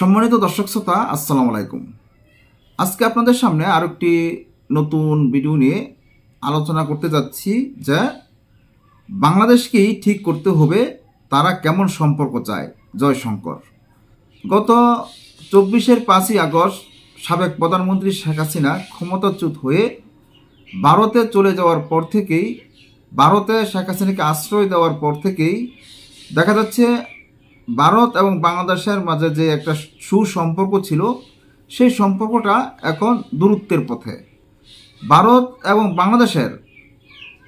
সম্মানিত দর্শক শ্রোতা, আসসালামু আলাইকুম। আজকে আপনাদের সামনে আরও একটি নতুন ভিডিও নিয়ে আলোচনা করতে যাচ্ছি যে বাংলাদেশকেই ঠিক করতে হবে তারা কেমন সম্পর্ক চায়। জয়শঙ্কর। গত চব্বিশের পাঁচই আগস্ট সাবেক প্রধানমন্ত্রী শেখ হাসিনা ক্ষমতাচ্যুত হয়ে ভারতে চলে যাওয়ার পর থেকেই, ভারতে শেখ হাসিনাকে আশ্রয় দেওয়ার পর থেকেই দেখা যাচ্ছে ভারত এবং বাংলাদেশের মাঝে যে একটা সুসম্পর্ক ছিল, সেই সম্পর্কটা এখন দূরত্বের পথে। ভারত এবং বাংলাদেশের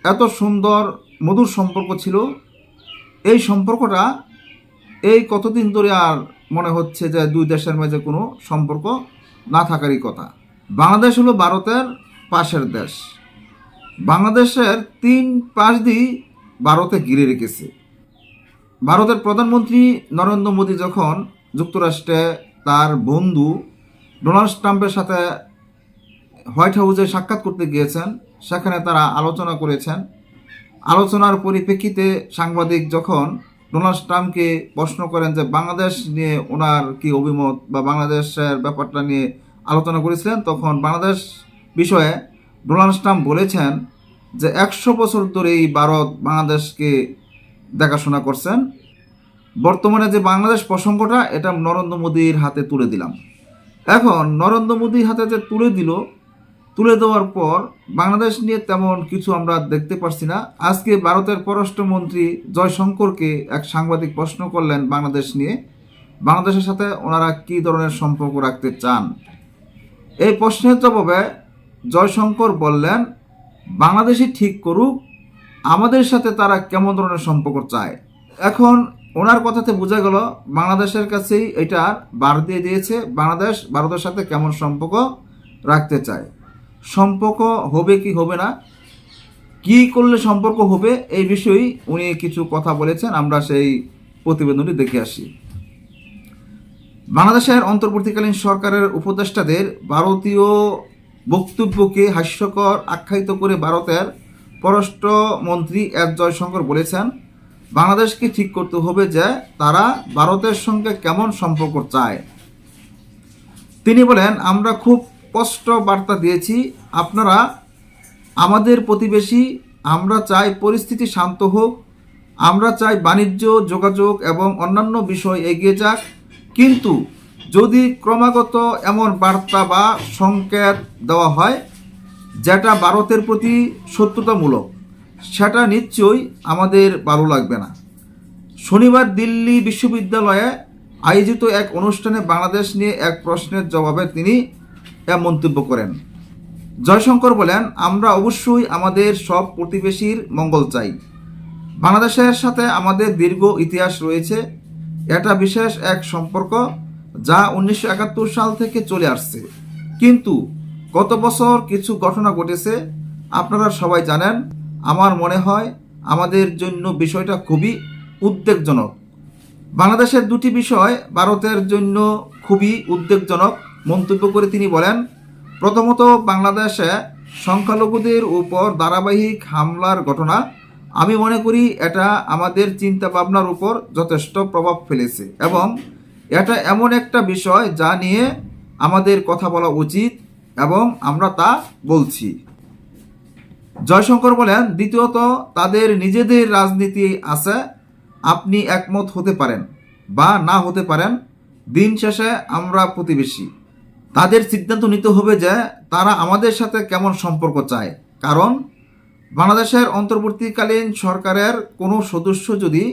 এত সুন্দর, মধুর সম্পর্ক ছিল। এই সম্পর্কটা এই কতদিন ধরে আর মনে হচ্ছে যে দুই দেশের মাঝে কোনো সম্পর্ক না থাকারই কথা। বাংলাদেশ হলো ভারতের পাশের দেশ। বাংলাদেশের তিন পাশ দিয়ে ভারতে ঘিরে রেখেছে। ভারতের প্রধানমন্ত্রী নরেন্দ্র মোদী যখন যুক্তরাষ্ট্রে তার বন্ধু ডোনাল্ড ট্রাম্পের সাথে হোয়াইট হাউসে সাক্ষাৎ করতে গিয়েছেন, সেখানে তারা আলোচনা করেছেন। আলোচনার পরিপ্রেক্ষিতে সাংবাদিক যখন ডোনাল্ড ট্রাম্পকে প্রশ্ন করেন যে বাংলাদেশ নিয়ে ওনার কি অভিমত বা বাংলাদেশের ব্যাপারটা নিয়ে আলোচনা করেছিলেন, তখন বাংলাদেশ বিষয়ে ডোনাল্ড ট্রাম্প বলেছেন যে একশো বছর ধরে এই ভারত বাংলাদেশকে দেখাশোনা করছেন। বর্তমানে যে বাংলাদেশ প্রসঙ্গটা, এটা নরেন্দ্র মোদীর হাতে তুলে দিলাম। এখন নরেন্দ্র মোদীর হাতে যে তুলে দিল, তুলে দেওয়ার পর বাংলাদেশ নিয়ে তেমন কিছু আমরা দেখতে পারছি না। আজকে ভারতের পররাষ্ট্রমন্ত্রী জয়শঙ্করকে এক সাংবাদিক প্রশ্ন করলেন বাংলাদেশ নিয়ে। বাংলাদেশের সাথে ওনারা কী ধরনের সম্পর্ক রাখতে চান? এই প্রশ্নের জবাবে জয়শঙ্কর বললেন, বাংলাদেশই ঠিক করুক, আমাদের সাথে তারা কেমন ধরনের সম্পর্ক চায়? এখন ওনার কথাতে বোঝা গেল, বাংলাদেশের কাছেই এটা বার দিয়ে দিয়েছে, বাংলাদেশ ভারতের সাথে কেমন সম্পর্ক রাখতে চায়। সম্পর্ক হবে কি হবে না, কি করলে সম্পর্ক হবে এই বিষয়েই উনি কিছু কথা বলেছেন, আমরা সেই প্রতিবেদনটি দেখে আসি। বাংলাদেশের অন্তর্বর্তীকালীন সরকারের উপদেষ্টাদের ভারতীয় বক্তব্যকে হাস্যকর আখ্যায়িত করে ভারতের পররাষ্ট্রমন্ত্রী এস জয়শঙ্কর বলেছেন বাংলাদেশকে ঠিক করতে হবে যে তারা ভারতের সঙ্গে কেমন সম্পর্ক চায়। তিনি বলেন, আমরা খুব স্পষ্ট বার্তা দিয়েছি, আপনারা আমাদের প্রতিবেশী, আমরা চাই পরিস্থিতি শান্ত হোক, আমরা চাই বাণিজ্য, যোগাযোগ এবং অন্যান্য বিষয় এগিয়ে যাক। কিন্তু যদি ক্রমাগত এমন বার্তা বা সংকেত দেওয়া হয়, যেটা ভারতের প্রতি শত্রুতামূলক সেটা নিশ্চয়ই আমাদের ভালো লাগবে না। শনিবার দিল্লি বিশ্ববিদ্যালয়ে আয়োজিত এক অনুষ্ঠানে বাংলাদেশ নিয়ে এক প্রশ্নের জবাবে তিনি এ মন্তব্য করেন। জয়শঙ্কর বলেন, আমরা অবশ্যই আমাদের সব প্রতিবেশীর মঙ্গল চাই। বাংলাদেশের সাথে আমাদের দীর্ঘ ইতিহাস রয়েছে। এটা বিশেষ এক সম্পর্ক যা উনিশশো একাত্তর সাল থেকে চলে আসছে। কিন্তু গত বছর কিছু ঘটনা ঘটেছে, আপনারা সবাই জানেন আমার মনে হয় আমাদের জন্য বিষয়টা খুবই উদ্বেগজনক। বাংলাদেশের দুটি বিষয় ভারতের জন্য খুবই উদ্বেগজনক মন্তব্য করে তিনি বলেন, প্রথমত বাংলাদেশে সংখ্যালঘুদের উপর ধারাবাহিক হামলার ঘটনা। আমি মনে করি এটা আমাদের চিন্তা ভাবনার উপর যথেষ্ট প্রভাব ফেলেছে এবং এটা এমন একটা বিষয় যা নিয়ে আমাদের কথা বলা উচিত এবং আমরা তা বলছি। জয়শঙ্কর বলেন, দ্বিতীয়ত তাদের নিজেদের রাজনীতি আছে, আপনি একমত হতে পারেন বা না হতে পারেন, দিন শেষে আমরা প্রতিবেশী। তাদের সিদ্ধান্ত নিতে হবে যে তারা আমাদের সাথে কেমন সম্পর্ক চায়। কারণ বাংলাদেশের অন্তর্বর্তীকালীন সরকারের কোনো সদস্য যদি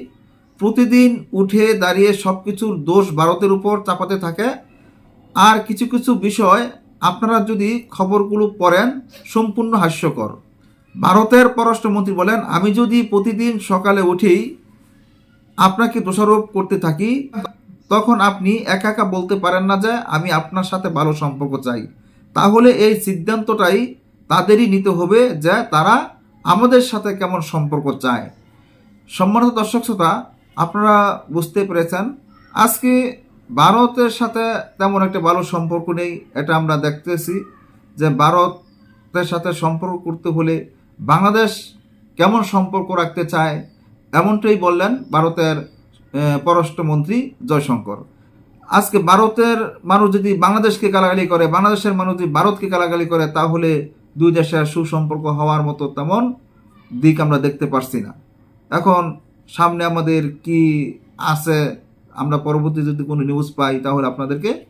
প্রতিদিন উঠে দাঁড়িয়ে সব কিছুর দোষ ভারতের উপর চাপাতে থাকে, আর কিছু কিছু বিষয় আপনারা যদি খবরগুলো পড়েন, সম্পূর্ণ হাস্যকর। ভারতের পররাষ্ট্রমন্ত্রী বলেন, আমি যদি প্রতিদিন সকালে উঠেই আপনাকে দোষারোপ করতে থাকি, তখন আপনি একা একা বলতে পারেন না যে আমি আপনার সাথে ভালো সম্পর্ক চাই। তাহলে এই সিদ্ধান্তটাই তাদেরই নিতে হবে যে তারা আমাদের সাথে কেমন সম্পর্ক চায়। সম্মানিত দর্শক শ্রোতা, আপনারা বুঝতে পেরেছেন, আজকে ভারতের সাথে তেমন একটা ভালো সম্পর্ক নেই, এটা আমরা দেখতেছি যে ভারতের সাথে সম্পর্ক করতে হলে বাংলাদেশ কেমন সম্পর্ক রাখতে চায়? এমনটাই বললেন ভারতের পররাষ্ট্রমন্ত্রী জয়শঙ্কর। আজকে ভারতের মানুষ যদি বাংলাদেশকে গালাগালি করে, বাংলাদেশের মানুষ যদি ভারতকে গালাগালি করে, তাহলে দুই দেশের সুসম্পর্ক হওয়ার মতো তেমন দিক আমরা দেখতে পারছি না। এখন সামনে আমাদের কি আছে? আমরা পরবর্তী যদি কোনো নিউজ পাই, তাহলে আপনাদেরকে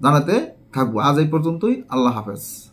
জানাতে থাকব। আজ এই পর্যন্তই। আল্লাহ হাফেজ।